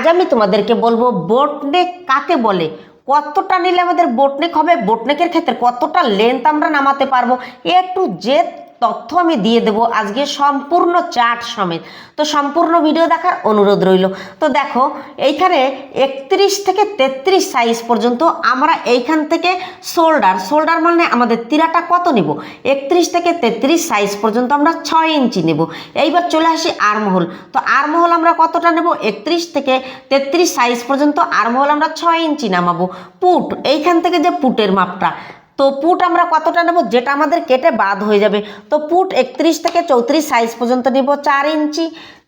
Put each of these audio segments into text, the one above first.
আজ আমি তোমাদেরকে বলব বোটনেক কাকে বলে? কতটা নিলে আমাদের বোটনেক হবে? বোটনেকের ক্ষেত্রে কতটা লেন্থ আমরা নামাতে পারব? একটু জেদ তথ্য আমি দিয়ে দেবো আজকে সম্পূর্ণ চার্ট সমেত। তো সম্পূর্ণ ভিডিও দেখার অনুরোধ রইল। তো দেখো, এইখানে একত্রিশ থেকে তেত্রিশ সাইজ পর্যন্ত আমরা এইখান থেকে শোল্ডার শোল্ডার মানে আমাদের তিরাটা কত নিব? একত্রিশ থেকে তেত্রিশ সাইজ পর্যন্ত আমরা ছয় ইঞ্চি নেব। এইবার চলে আসি আরমহল। তো আরমহল আমরা কতটা নেব? একত্রিশ থেকে তেত্রিশ সাইজ পর্যন্ত আরমহল আমরা ছয় ইঞ্চি নামাবো। পুট, এইখান থেকে যে পুটের মাপটা তো পুট আমরা কতটা নেব? যেটা আমাদের কেটে বাদ হয়ে যাবে। তো পুট একত্রিশ থেকে চৌত্রিশ সাইজ পর্যন্ত নিব, চার ইঞ্চি।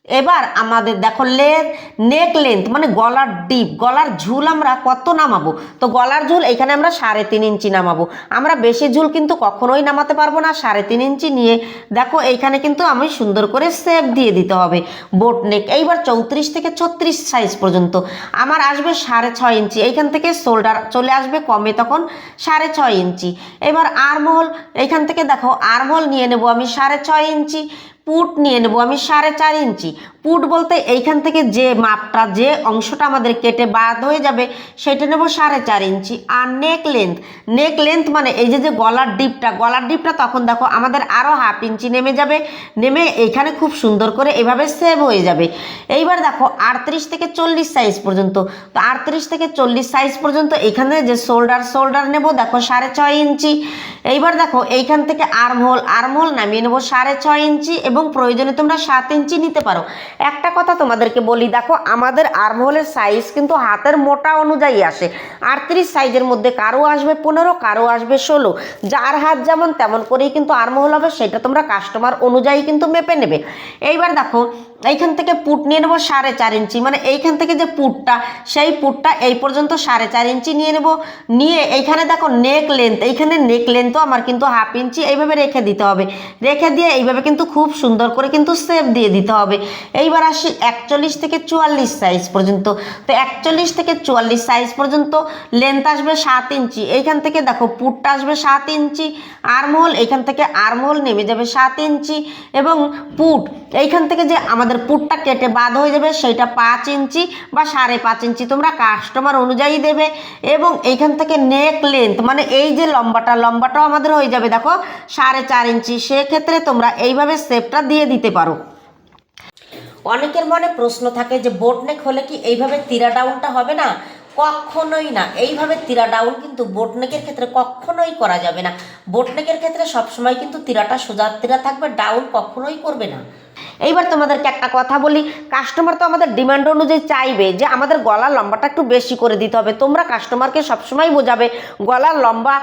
এবার আমাদের দেখো লের নেক লেন্থ মানে গলার ডিপ, গলার ঝুল আমরা কত নামাবো? তো গলার ঝুল এখানে আমরা সাড়ে তিন ইঞ্চি নামাবো। আমরা বেশি ঝুল কিন্তু কখনোই নামাতে পারব না, সাড়ে তিন ইঞ্চি নিয়ে। দেখো, এইখানে কিন্তু আমি সুন্দর করে সেপ দিয়ে দিতে হবে। বোট নেক, এইবার চৌত্রিশ থেকে ছত্রিশ সাইজ পর্যন্ত। আমার আসবে সাড়ে ছয় ইঞ্চি, এইখান থেকে শোল্ডার চলে আসবে কমে তখন সাড়ে ছয় ইঞ্চি। এবার আরমহল এইখান থেকে দেখো আরমহল নিয়ে নেব আমি সাড়ে ছয় ইঞ্চি। পুট নিয়ে নেব। আমি সাড়ে চার ইঞ্চি। পুট বলতে এইখান থেকে যে মাপটা, যে অংশটা আমাদের কেটে বাদ হয়ে যাবে, সেটা নেব সাড়ে চার ইঞ্চি। আর নেক লেন্থ। নেক লেন্থ মানে এই যে যে গলার ডিপটা গলার ডিপটা তখন দেখো আমাদের আরও হাফ ইঞ্চি নেমে যাবে। নেমে এইখানে খুব সুন্দর করে এভাবে সেভ হয়ে যাবে। এইবার দেখো আটত্রিশ থেকে চল্লিশ সাইজ পর্যন্ত। তো আটত্রিশ থেকে চল্লিশ সাইজ পর্যন্ত এখানে যে শোল্ডার শোল্ডার নেব দেখো সাড়ে ছয় ইঞ্চি। এইবার দেখো এইখান থেকে আর্মহোল আর্মহোল নামিয়ে নেব সাড়ে ছয় ইঞ্চি এবং প্রয়োজনে তোমরা সাত ইঞ্চি নিতে পারো। একটা কথা তোমাদেরকে বলি, দেখো, আমাদের আর্মহোলের সাইজ কিন্তু হাতের মোটা অনুযায়ী আসে। আটত্রিশ সাইজের মধ্যে কারও আসবে পনেরো, কারও আসবে ষোলো। যার হাত যেমন তেমন করেই কিন্তু আর্মহোল হবে, সেটা তোমরা কাস্টমার অনুযায়ী কিন্তু মেপে নেবে। এইবার দেখো, এইখান থেকে পুট নিয়ে নেব সাড়ে চার ইঞ্চি। মানে এইখান থেকে যে পুটটা, সেই পুটটা এই পর্যন্ত সাড়ে চার ইঞ্চি নিয়ে নেব। নিয়ে এইখানে দেখো নেক লেন্থ এইখানে নেক লেন্থও আমার কিন্তু হাফ ইঞ্চি। এইভাবে রেখে দিতে হবে। রেখে দিয়ে এইভাবে কিন্তু খুব সুন্দর করে কিন্তু সেভ দিয়ে দিতে হবে। এইবার আসি একচল্লিশ থেকে চুয়াল্লিশ সাইজ পর্যন্ত। তো একচল্লিশ থেকে চুয়াল্লিশ সাইজ পর্যন্ত লেন্থ আসবে সাত ইঞ্চি। এইখান থেকে দেখো পুটটা আসবে সাত ইঞ্চি আর্মহোল এইখান থেকে আর্মহোল নেমে যাবে সাত ইঞ্চি এবং পুট এইখান থেকে যে আমাদের পুটটা কেটে বাদ হয়ে যাবে, সেইটা পাঁচ ইঞ্চি বা সাড়ে পাঁচ ইঞ্চি তোমরা কাস্টমার অনুযায়ী দেবে। এবং এইখান থেকে নেক লেন্থ মানে এই যে লম্বাটা, লম্বাটাও আমাদের হয়ে যাবে দেখো সাড়ে চার ইঞ্চি। সেক্ষেত্রে তোমরা এইভাবে শেপটা দিয়ে দিতে পারো। অনেকের মনে প্রশ্ন থাকে যে বোটনেক হলে কি এইভাবে তিরা ডাউনটা হবে না? কখনোই না। এইভাবে তিরা ডাউন কিন্তু বোটনেকের ক্ষেত্রে কখনোই করা যাবে না। বোটনেকের ক্ষেত্রে সবসময় কিন্তু তিরাটা সোজা তিরা থাকবে ডাউন কখনোই করবে না। এইবার তোমাদেরকে একটা কথা বলি কাস্টমার তো আমাদের ডিমান্ড অনুযায়ী চাইবে যে আমাদের গলার লম্বাটা একটু বেশি করে দিতে হবে। তোমরা কাস্টমারকে সবসময় বোঝাবে, গলার লম্বা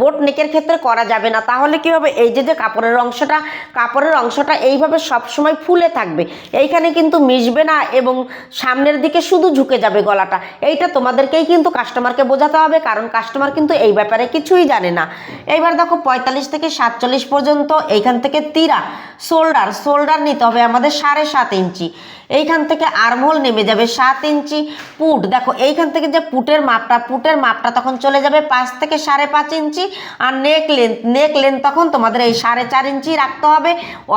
বোট নেকের ক্ষেত্রে করা যাবে না। তাহলে কি হবে? এই যে যে কাপড়ের অংশটা কাপড়ের অংশটা এইভাবে সবসময় ফুলে থাকবে। এইখানে কিন্তু মিশবে না এবং সামনের দিকে শুধু ঝুঁকে যাবে গলাটা। এইটা তোমাদেরকেই কিন্তু কাস্টমারকে বোঝাতে হবে, কারণ কাস্টমার কিন্তু এই ব্যাপারে কিছুই জানে না। এইবার দেখো, পঁয়তাল্লিশ থেকে সাতচল্লিশ পর্যন্ত এইখান থেকে তিরা শোল্ডার শোল্ডার নিতে হবে আমাদের সাড়ে সাত ইঞ্চি। এইখান থেকে আর্মহোল নেমে যাবে সাত ইঞ্চি পুট। দেখো, এইখান থেকে যে পুটের মাপটা পুটের মাপটা তখন চলে যাবে পাঁচ থেকে সাড়ে পাঁচ ইঞ্চি আর নেক লেন্থ নেক লেন্থ তখন তোমাদের এই সাড়ে চার ইঞ্চি রাখতে হবে।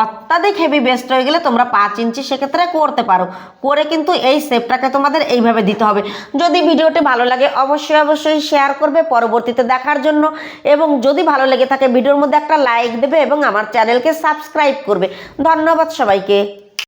অত্যাধিক হেভি বেস্ট হয়ে গেলে তোমরা পাঁচ ইঞ্চি সেক্ষেত্রে করতে পারো। করে কিন্তু এই শেপটাকে তোমাদের এইভাবে দিতে হবে। যদি ভিডিওটি ভালো লাগে অবশ্যই অবশ্যই শেয়ার করবে পরবর্তীতে দেখার জন্য। এবং যদি ভালো লেগে থাকে, ভিডিওর মধ্যে একটা লাইক দেবে এবং আমার চ্যানেলকে সাবস্ক্রাইব করবে। ধন্যবাদ সবাইকে।